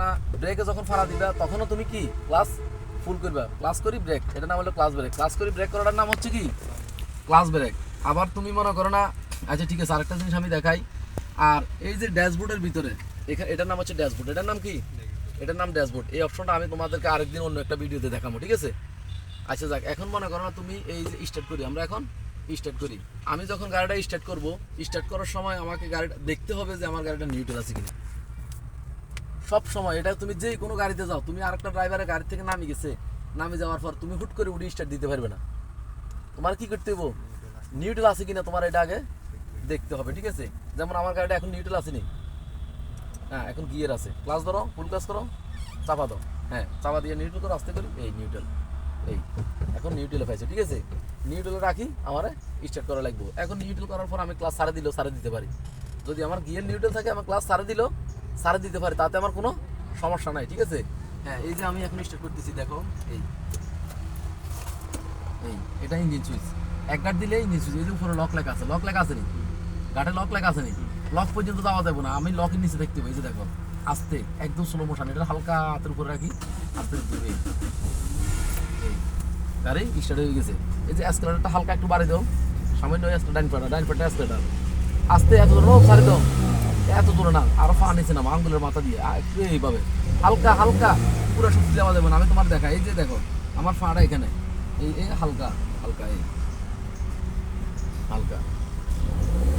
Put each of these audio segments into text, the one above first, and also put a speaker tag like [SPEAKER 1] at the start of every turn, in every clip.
[SPEAKER 1] না ব্রেকে যখন ফাড়া দিবা, তখনও তুমি কি? ক্লাস ফুল করবা। ক্লাস করি ব্রেক এটা নাম হলো ক্লাস ব্রেক ক্লাস করি ব্রেক করাটার নাম হচ্ছে কি? ক্লাস ব্রেক আবার তুমি মনে করো না আচ্ছা ঠিক আছে, আরেকটা জিনিস আমি দেখাই। আর এই যে ড্যাশবোর্ডের ভিতরে এখানে এটার নাম হচ্ছে ড্যাশবোর্ড এটার নাম কি? এটার নাম ড্যাশবোর্ড এই অপশনটা আমি তোমাদেরকে আরেকদিন অন্য একটা ভিডিওতে দেখাবো, ঠিক আছে? আচ্ছা যাক, এখন মনে করো না, তুমি এই যে স্টার্ট করি, আমরা এখন স্টার্ট করি। আমি যখন গাড়িটা স্টার্ট করব স্টার্ট করার সময় আমাকে গাড়িটা দেখতে হবে যে আমার গাড়িটা নিউট্রাল আছে কিনা। সব সময় এটা তুমি যে কোনো গাড়িতে যাও, তুমি আরেকটা ড্রাইভারের গাড়ি থেকে নামি গেছে, নামে যাওয়ার পর তুমি হুট করে উঠে স্টার্ট দিতে পারবে না। তোমার কি করতে হবে নিউট্রাল আছে কিনা তোমার এটা আগে দেখতে হবে, ঠিক আছে? যেমন আমার গাড়িটা এখন নিউট্রাল আসেনি হ্যাঁ এখন গিয়ার আছে। ক্লাস ধরো ফুল ক্লাস করো, চাপা দাও। হ্যাঁ চাপা দিয়ে নিউট্রাল করো, আস্তে করি, এই নিউট্রাল এই, এখন নিউট্রালে পাইছে, ঠিক আছে? নিউট্রালে রাখি, আমার স্টার্ট করা লাগবে। এখন নিউট্রাল করার পর আমি ক্লাস সারে দিলেও সারা দিতে পারি। যদি আমার গিয়ার নিউট্রাল থাকে, আমার ক্লাস সারে দিলেও সারে দিতে পারি, তাতে আমার কোনো সমস্যা নাই, ঠিক আছে? হ্যাঁ এই যে আমি এখন স্টার্ট করতেছি, দেখো, এই। এই, এটা ইঞ্জিন সুইচ এক গাট দিলে ইঞ্জিন সুইচ এই যে উপরে লক লেখা আছে লক লেখা আছে নি গাটে লক লেখা আছে নি লক পর্যন্ত যাওয়া যাবে না, আমি লকের নিচে দেখতে পাই যে দেখো, আস্তে, একদম স্লো মোশন এটা হালকা হাতের উপরে রাখি আস্তে দিতে গাড়ি স্টার্ট হয়ে গেছে। এই যে অ্যাসকেলেটারটা হালকা একটু বাড়ি দাও, সামান্য ডাইন পাটা ডাইন পাটা অ্যাসকেলেটার আস্তে, এত সারি দাও। এত দূরে না, আরও ফা নিচে নাম আঙ্গুলের মাথা দিয়ে একটু এইভাবে। হালকা হালকা, পুরো শক্তি দেওয়া যাবে না, আমি তোমার দেখা এই যে দেখো, আমার ফাটা এখানে। এই এই হালকা হালকা, এই। হালকা।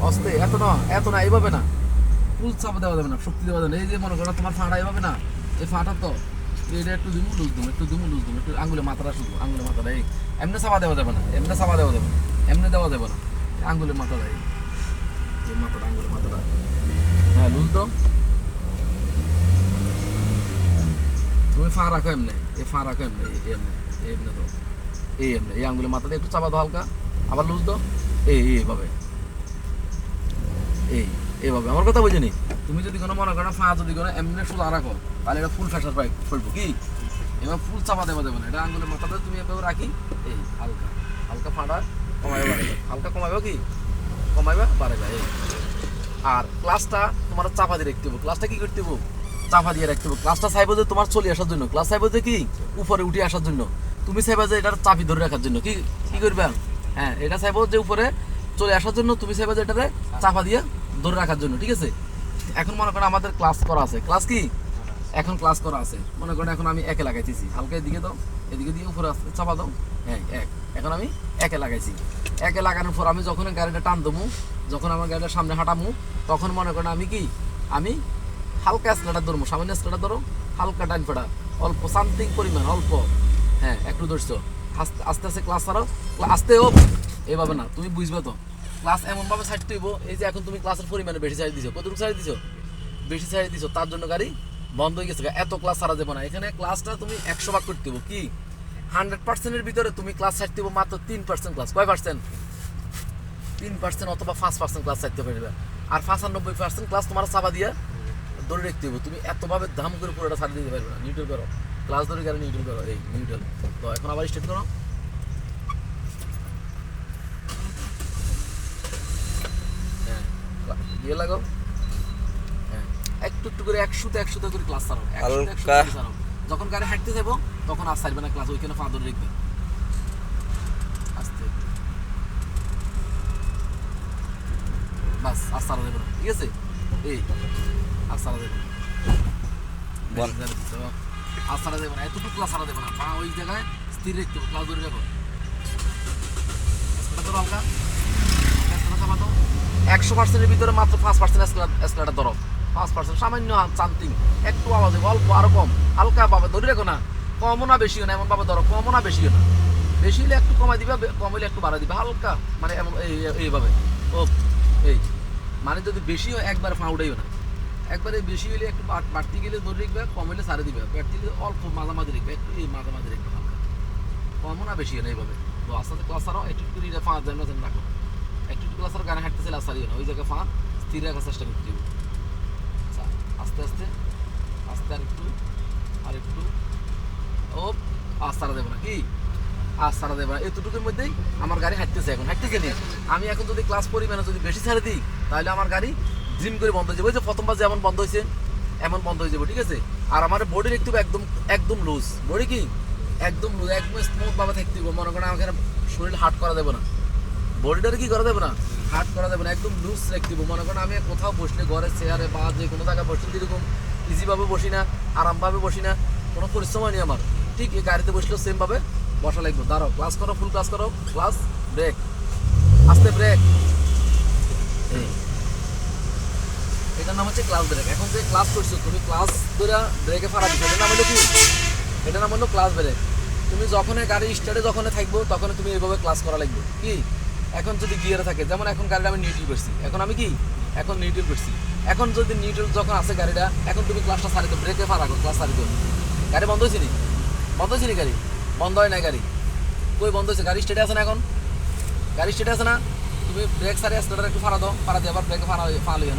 [SPEAKER 1] অস্তে এত না এত না, এইভাবে না। ফুল চাপা দেওয়া যাবে না, শক্তি দেওয়া যাবে না। এই যে মনে করো, তোমার ফাটা এইভাবে না, এই ফাটা তো, এটা একটু দিমু লুজ দিমু, একটু দিমু লুজ দিমু, একটু আঙ্গুলে মাথাটা শুধু আঙ্গুলে মাথাটা, এই। এমনি চাপা দেওয়া যাবে না, এমনি চাপা দেওয়া যাবে না, এমনি দেওয়া যাবে না আঙ্গুলে মাথাটা, এই। মাথাটা আঙ্গুলে মাথাটা। হ্যাঁ লুজ দাও তুমি ফা রাখো এমনি এই ফা রাখো এমনি এমনি এমনি দাও এই এমনি এই আঙ্গুলে মাথাটা একটু চাপা দাও হালকা। আবার লুজ দাও। এই এই, এইভাবে এই এইভাবে আমার কথা বুঝিনি? তুমি যদি কোনো মনে করো ফা যদি কোনো এমনি সোজা রাখো তাহলে এটা ফুল ফ্যাসার পাই ফেলব কি? এবার ফুল চাপা দেওয়া দেবে না। এটা আঙ্গুলের মাথাটা তুমি এভাবে রাখি এই হালকা। হালকা ফাঁটা কমাইবে। হালকা কমাইবে কি? কমাইবে? বাড়াইবে এই। আর ক্লাসটা তোমার চাপা দিয়ে রাখতে হবে। ক্লাসটা কি করতে হবে? চাপা দিয়ে রাখতে হবে। ক্লাসটা চাইব যে তোমার চলে আসার জন্য। ক্লাস চাইব যে কি? উপরে উঠে আসার জন্য। তুমি চাইবা যে এটার চাপি ধরে রাখার জন্য। কি কি করবে? হ্যাঁ এটা চাইব যে উপরে চলে আসার জন্য, তুমি চাইবা যে এটারে চাপা দিয়ে ধরে রাখার জন্য। ঠিক আছে? এখন মনে করো আমাদের ক্লাস করা আছে। ক্লাস কি? এখন ক্লাস করা আছে। মনে করেন এখন আমি একে লাগাইতেছি। হালকা এদিকে দাও, এদিকে দিয়ে উপরে আসতে চাপা দাও। হ্যাঁ এক। এখন আমি একে লাগাইছি। একে লাগানোর পর আমি যখন গাড়িটা টান দেবো, যখন আমার গাড়িটা সামনে হাঁটামু তখন মনে করেন আমি কি? আমি হালকা স্কেলাটা ধরবো, সামান্য স্কেলাটা ধরো হালকা ডান পেড়া অল্প সামথিং পরিমাণ, অল্প। হ্যাঁ একটু ধরছো। আস্তে আস্তে ক্লাস ছাড়ো আস্তে ও এভাবে না, তুমি বুঝবে তো। ক্লাস এমনভাবে সাইড তুইব এই যে এখন তুমি ক্লাসের পরিমাণে বেশি সাইড দিছো, কতটুকু সাইড দিছো? বেশি সাইড দিছো, তার জন্য গাড়ি বন্ধ হয়ে গেছে এত ক্লাস ছাড়া যাবে না। এখানে ক্লাসটা তুমি একশো ভাগ করতে হবে কি? হান্ড্রেড পার্সেন্টের ভিতরে তুমি ক্লাস সাইড দিব মাত্র তিন পার্সেন্ট ক্লাস কয় পার্সেন্ট তিন পার্সেন্ট অথবা পাঁচ পার্সেন্ট ক্লাস সাইড পারবে আর পঁচানব্বই পার্সেন্ট ক্লাস তোমার চাপা দিয়ে ধরে রাখতে হবে তুমি এতভাবে ধাম করে পুরোটা ছাড় দিতে পারবে না। নিউট্রাল করো। ক্লাস ধরে গেলে নিউট্রাল করো। এই নিউট্রাল তো এখন আবার স্টার্ট করো। হ্যাঁ দিয়ে লাগাও। হ্যাঁ একটু একটু করে একশোতে একশোতে করে ক্লাস ছাড়ো একশোতে একশোতে যখন গাড়ি হাঁটতে যাব তখন আর ছাড়বে না ক্লাস ওইখানে পা ধরে রাখবে আস্তে বাস আর সারা দেবে না ঠিক আছে? এই আর সারা দেবে না। আর সারা দেবে না এতটুকু ক্লাস সারা দেবে না। ওই জায়গায় স্থির রাখতে ক্লাস ধরে রাখো। হালকা। স্কেলার একশো পার্সেন্টের ভিতরে মাত্র পাঁচ পার্সেন্ট স্কেলারটা ধরো পাঁচ পার্সেন্ট সামান্য চান্তিং একটু আওয়াজ অল্প আরও কম। হালকা পাবে ধরে রেখো না। কমও না বেশিও না এমন ভাবে ধরো কমও না বেশিও না। বেশি হলে একটু কমাই দিবে কম হলে একটু বাড়াই দিবে। হালকা মানে এমন এই এই- এইভাবে। ও এই। মানে যদি বেশি হয় একবার ফা উঠাইও না। একবারে বেশি হলে একটু বাড়তি গেলে ধরে রাখবে কম হলে সারে দিবে। বাড়তি হলে অল্প মাঝামাঝি রাখবে একটু এই মাঝামাঝি রাখবে হালকা। কমও না বেশি না এইভাবে। তো আস্তে ক্লাস আরও একটু একটু এটা ফাঁক যেন যেন রাখো একটু একটু ক্লাস আর গানে হাঁটতেছে লাস্ট সারিও না। ওই জায়গায় ফাঁক স্থির রাখার চেষ্টা করতে হবে। আচ্ছা, আস্তে আস্তে আস্তে আর একটু আর একটু। ও আজ সারা দেবো না। কি? আজ সারা দেবো না এতটুকুর মধ্যেই আমার গাড়ি হাঁটতেছে এখন। হাঁটতেছে নি? আমি এখন যদি ক্লাস পরিমাণে যদি বেশি ছাড়ে দিই, তাহলে আমার গাড়ি জিম করে বন্ধ হয়ে যাবে। ওই যে প্রথমবার যেমন বন্ধ হয়েছে, এমন বন্ধ হয়ে যাবে, ঠিক আছে? আর আমার বডি দেখতে হবে একদম একদম লুজ বডি কি? একদম লুজ একদম স্মুথ ভাবে থাকতে হবে। মনে করেন আমাকে শরীর হার্ট করা দেবে না। বডিটার কি করা দেবে না? হার্ট করা দেবে না, একদম লুজ রাখতে হবে। মনে করেন আমি কোথাও বসলে, ঘরের চেয়ারে বা যে কোনো জায়গায় বসলে যেরকম ইজিভাবে বসি না, আরামভাবে বসি না, কোনো পরিশ্রম নেই আমার। ঠিক এই গাড়িতে বসলেও সেম ভাবে বসা লাগবে। দাঁড়াও ক্লাস করো ফুল ক্লাস করো। ক্লাস ব্রেক আস্তে ব্রেক এটার নাম হচ্ছে ক্লাস ব্রেক এখন যে ক্লাস করছ, তুমি ক্লাস ধরে ব্রেকে ফারা দিচ্ছ এটার নাম হলো কি? এটার নাম হলো ক্লাস ব্রেক তুমি যখন গাড়ি স্টার্টে যখন থাকব তখন তুমি এইভাবে ক্লাস করা লাগবে। কি? এখন যদি গিয়ারে থাকে, যেমন এখন গাড়িটা আমি নিউট্রাল করছি। এখন আমি কি? এখন নিউট্রাল করছি। এখন যদি নিউট্রাল যখন আছে গাড়িটা, এখন তুমি ক্লাসটা সারিতে ব্রেকে ফারা ক্লাস সারিতে গাড়ি বন্ধ হয়েছে বন্ধ হয়েছে গাড়ি? বন্ধ হয় না গাড়ি। কই বন্ধ হয়েছে গাড়ি স্টেটে আছে না এখন? গাড়ি স্টেটে আছে না? তুমি ব্রেক সারি স্টার্টার একটু ফারা দাও, ফাড়া দিয়ে আবার ব্রেকে ফারা ফালা লিয়ে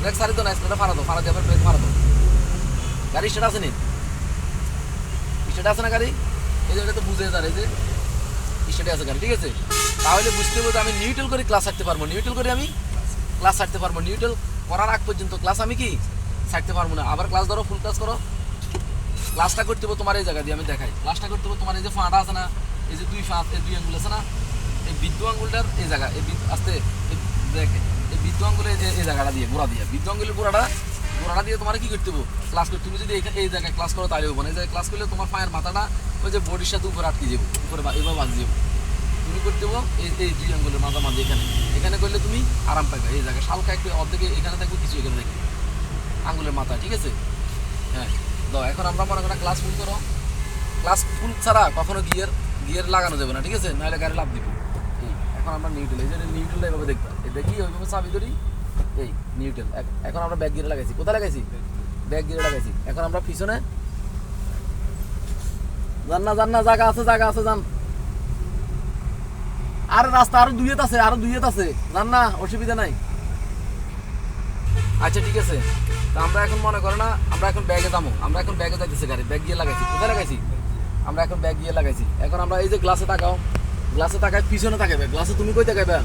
[SPEAKER 1] ব্রেক সারি তো না স্টার্টার ফারা দাও ফারা দিয়ে আবার ব্রেক ফাড়া দাও। গাড়ি স্টেট আছে নি? স্টেটে আছে না গাড়ি? এই যে এটা তো বুঝে এই যে স্টেটে আছে গাড়ি, ঠিক আছে? তাহলে বুঝতে হবে আমি নিউট্রাল করে ক্লাস ছাড়তে পারব। নিউট্রাল করে আমি ক্লাস ছাড়তে পারব। নিউট্রাল করার আগ পর্যন্ত ক্লাস আমি কি? ছাড়তে পারব না। আবার ক্লাস ধরো ফুল ক্লাস করো। ক্লাসটা করতে হবে তোমার এই জায়গা দিয়ে, আমি দেখাই। ক্লাসটা করতে হবে তোমার এই যে ফাঁটা আছে না, এই যে দুই ফাঁক এই দুই আঙ্গুল আছে না, এই বিদ্যু আঙ্গুলটার এই জায়গা, এই বিদ- আস্তে দেখ, এই বিদ্যু আঙ্গুলের এই- এই জায়গাটা দিয়ে, গোড়া দিয়ে। বিদ্যু আঙ্গুলের গোড়াটা গোড়াটা দিয়ে তোমার কি করতে হবে? ক্লাস করতে তুমি যদি এই জায়গায় ক্লাস করো, তাহলে হবে না। এই জায়গায় ক্লাস করলে তোমার পায়ের মাথাটা ওই যে বডির সাথে উপরে আটকে যাব, উপরে এবার বাজ যাবে। তুমি করতে হবে, এই এই দুই আঙ্গুলের মাথা মাঝে এখানে। এখানে করলে তুমি আরাম পাবে এই জায়গায় হালকা একটু অর্ধেকে এখানে থাকবে, কিছু এখানে থাকবে আঙ্গুলের মাথা, ঠিক আছে? হ্যাঁ। দাও, এখন আমরা মনে করি ক্লাস ফুল করো। ক্লাস ফুল ছাড়া কখনো গিয়ার গিয়ার লাগানো যাবে না, ঠিক আছে? নাহলে গাড়ি লাভ দিব। এখন আমরা নিউট্রেল এই যে নিউট্রেল এভাবে দেখবা। এই দেখি ওইভাবে চাবি ধরি। এই নিউট্রেল এখন আমরা ব্যাক গিয়ারে লাগাইছি। কোথায় লাগাইছি? ব্যাক গিয়ারে লাগাইছি। এখন আমরা পিছনে যান না যান না, জায়গা আছে জায়গা আছে, যান। আর রাস্তা, আরও দুইয়েত আছে, আরও দুইয়েত আছে। যান না, অসুবিধা নাই। আচ্ছা ঠিক আছে। তা আমরা এখন মনে করো না, আমরা এখন ব্যাগে দামো আমরা এখন ব্যাগে যাইতেছি গাড়ি, ব্যাগ গিয়ে লাগাইছি। কোথায় লাগাইছি? আমরা এখন ব্যাগ গিয়ে লাগাইছি। এখন আমরা এই যে গ্লাসে তাকাও গ্লাসে তাকায় পিছনে তাকাইবে। গ্লাসে তুমি কই তাকাইবে?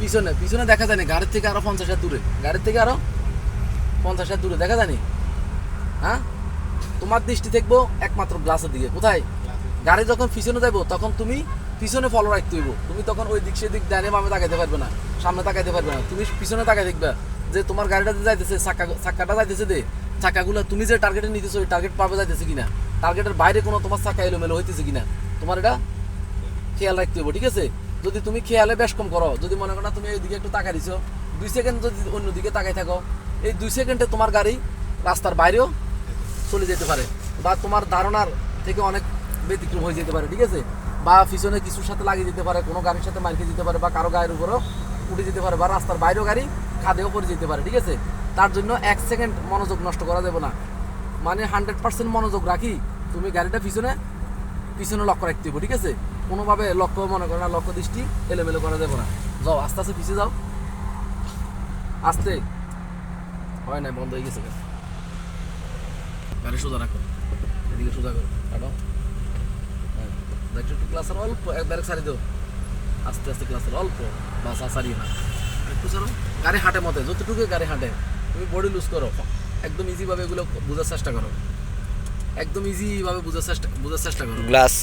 [SPEAKER 1] পিছনে পিছনে দেখা যায় না গাড়ির থেকে আরও পঞ্চাশ হাজার দূরে। গাড়ির থেকে আরও পঞ্চাশ হাজার দূরে। দেখা যায়নি? হ্যাঁ? তোমার দৃষ্টি দেখব একমাত্র গ্লাসের দিকে। কোথায়? গাড়ি যখন পিছনে যাব তখন তুমি পিছনে ফলো রাখতে হইব তুমি তখন ওই দিক সেদিক ডানে বামে তাকাইতে পারবে না, সামনে তাকাইতে পারবে না। তুমি পিছনে তাকাই দেখবে। যে তোমার গাড়িটা যাইতেছে চাক্কা চাক্কাটা যাইতেছে দে চাক্কাগুলো তুমি যে টার্গেটে নিতেছো, ওই টার্গেট পাবে যাইতেছে কিনা? টার্গেটের বাইরে কোনো তোমার চাক্কা এলোমেলো হইতেছে কিনা? তোমার এটা খেয়াল রাখতে হবে ঠিক আছে? যদি তুমি খেয়ালে বেশ কম করো, যদি মনে করো না তুমি এইদিকে একটু তাকাই দিছো, দুই সেকেন্ড যদি অন্যদিকে তাকাই থাকো, এই দুই সেকেন্ডে তোমার গাড়ি রাস্তার বাইরেও চলে যেতে পারে বা তোমার ধারণার থেকে অনেক ব্যতিক্রম হয়ে যেতে পারে, ঠিক আছে? বা পিছনে কিছুর সাথে লাগিয়ে যেতে পারে, কোনো গাড়ির সাথে মাইকে যেতে পারে বা কারও গায়ের উপরেও উঠে যেতে পারে বা রাস্তার বাইরেও গাড়ি খাদেও পড়ে যেতে পারে, ঠিক আছে? তার জন্য এক সেকেন্ড মনোযোগ নষ্ট করা যাবে না। মানে হান্ড্রেড পার্সেন্ট মনোযোগ রাখি, তুমি গাড়িটা পিছনে পিছনে লক্ষ্য রাখতে হবে ঠিক আছে? কোনোভাবে লক্ষ্য মনে করো না লক্ষ্য দৃষ্টি, এলোমেলো করা যাবে না। যাও, আস্তে আস্তে পিছিয়ে যাও। আস্তে। হয় না বন্ধ হয়ে গেছে গাড়ি। সোজা রাখো। এদিকে সোজা করো, কাটো। হ্যাঁ একটু ক্লাসের অল্প, একবারে সারি দাও। আস্তে আস্তে ক্লাসের অল্প, বাস সারি না গাড়ি হাঁটে মতে যতটুকু গাড়ি হাঁটে তুমি বডি লুজ করো। একদম ইজিভাবে এগুলো বোঝার চেষ্টা করো। একদম ইজিভাবে বোঝার চেষ্টা বোঝার চেষ্টা করো।
[SPEAKER 2] গ্লাস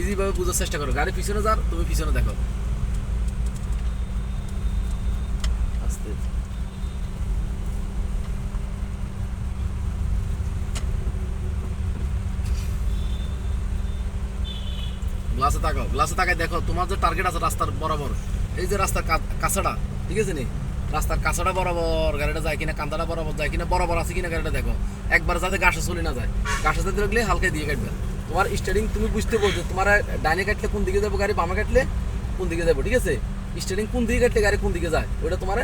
[SPEAKER 1] ইজিভাবে বোঝার চেষ্টা করো। গাড়ি পিছনে যার তুমি পিছনে দেখো। আস্তে। গ্লাসে তাকাও। গ্লাসে তাকাই দেখো, তোমার যে টার্গেট আছে রাস্তার বরাবর, এই যে রাস্তার কাছাটা, ঠিক আছে নি? রাস্তার কাছাটা বরাবর, গাড়িটা যায় কিনা, কান্দাটা বরাবর যায় কিনা, বরাবর আছে কিনা গাড়িটা দেখো। একবার যাতে গাছে চলে না যায়। গাছে যাতে রাখলে হালকা দিয়ে কাটবে। তোমার স্টারিং তুমি বুঝতে পারছ, তোমার ডাইনে কাটলে কোন দিকে যাব, গাড়ি বামে কাটলে কোন দিকে যাব, ঠিক আছে? স্টারিং কোন দিকে কাটলে গাড়ি কোন দিকে যায় ওটা তোমার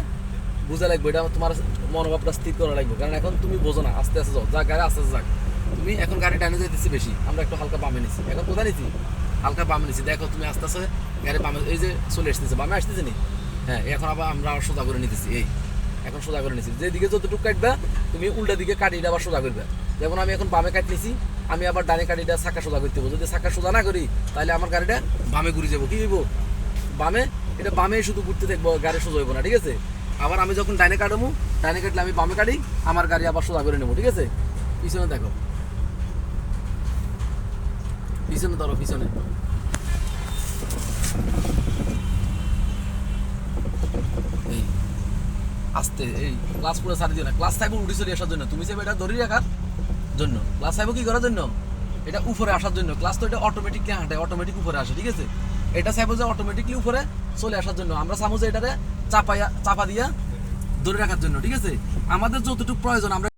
[SPEAKER 1] বোঝা লাগবে এটা তোমার মনোভাবটা স্থির করা লাগবে। কারণ এখন তুমি বোঝো না, আস্তে আস্তে যাও যা গাড়ি আস্তে আস্তে যাক। তুমি এখন গাড়ি ডাইনে যাইতেছি বেশি, আমরা একটু হালকা বামে নিছি। এখন কোথায় নিছি? হালকা বামে নিছি দেখো তুমি আস্তে আস্তে গাড়ি বামে এই যে চলে আসতেছে, বামে আসতেছে নি? হ্যাঁ এখন আবার আমরা আবার সোজা করে নিতেছি, এই। এখন সোজা করে নিছি যেদিকে যতটুকু কাটবা, তুমি উল্টা দিকে কাটিটা আবার সোজা করবে। যেমন আমি এখন বামে কাট নিছি, আমি আবার ডানে কাটিটা চাকা সোজা করতে যদি চাকা সোজা না করি, তাহলে আমার গাড়িটা বামে ঘুরে যাব। কি হইব? বামে? এটা বামে শুধু ঘুরতে দেখব, গাড়ি সোজা হইব না, ঠিক আছে? আবার আমি যখন ডাইনে কাটবো ডাইনে কাটলে আমি বামে কাটি, আমার গাড়ি আবার সোজা করে নেব, ঠিক আছে? পিছনে দেখো। পিছনে ধরো, পিছনে। এই ক্লাস পুরো দিও না। ক্লাস থাকব চলে আসার জন্য। তুমি এটা ধরে রাখার জন্য। ক্লাস থাকব কি করার জন্য? এটা উপরে আসার জন্য। ক্লাস তো এটা অটোমেটিকলি হাঁটে অটোমেটিক উপরে আসে, ঠিক আছে? এটা চাইব যে অটোমেটিকলি উপরে চলে আসার জন্য। আমরা চাবো যে এটারে চাপাইয়া চাপা দিয়া ধরে রাখার জন্য, ঠিক আছে? আমাদের যতটুকু প্রয়োজন, আমরা